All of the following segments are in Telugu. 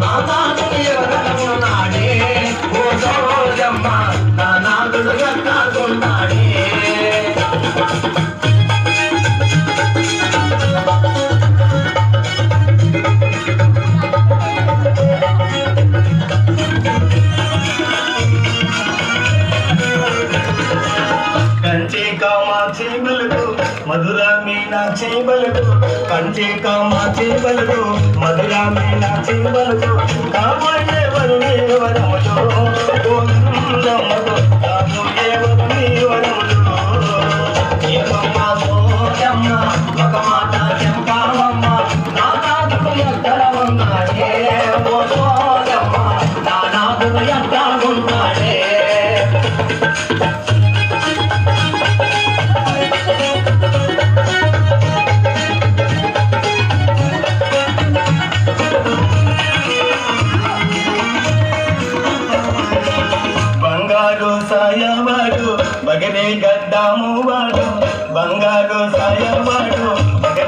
మాతా మధురా మీనా బలదు కంచే కామాక్షి మధురా మీనా మీనాక్షి బలదు కామాక్షి వరుణి వరములో బంగారు సాయవాడు మగనే గడ్డాము వాడు బంగారు సాయవాడు మగనే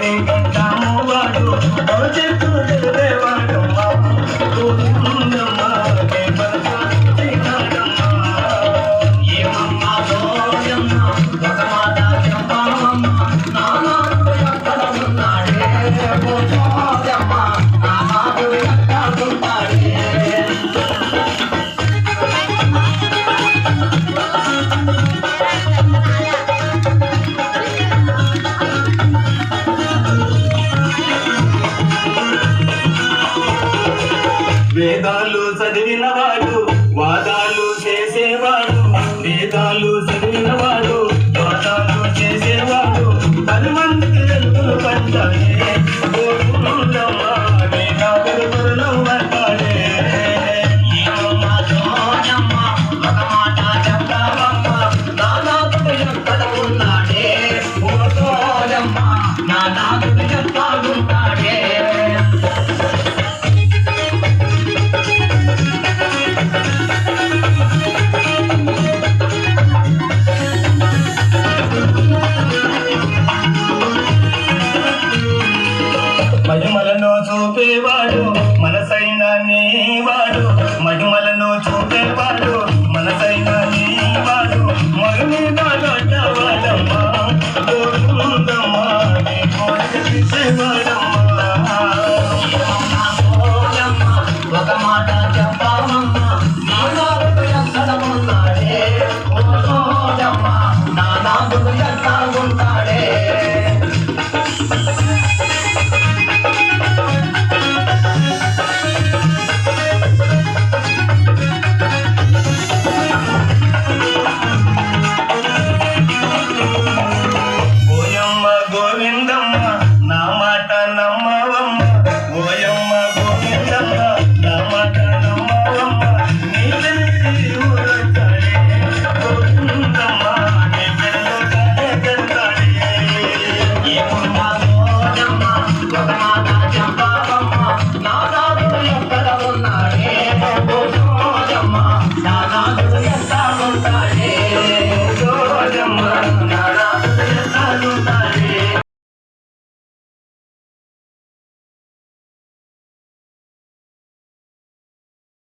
వేదాలు చదివిన వాడు వాద వాడు మనసైన నీవాడు మహిమలను చూపేవాడు మనసైన నీవాడు మరుని నాలో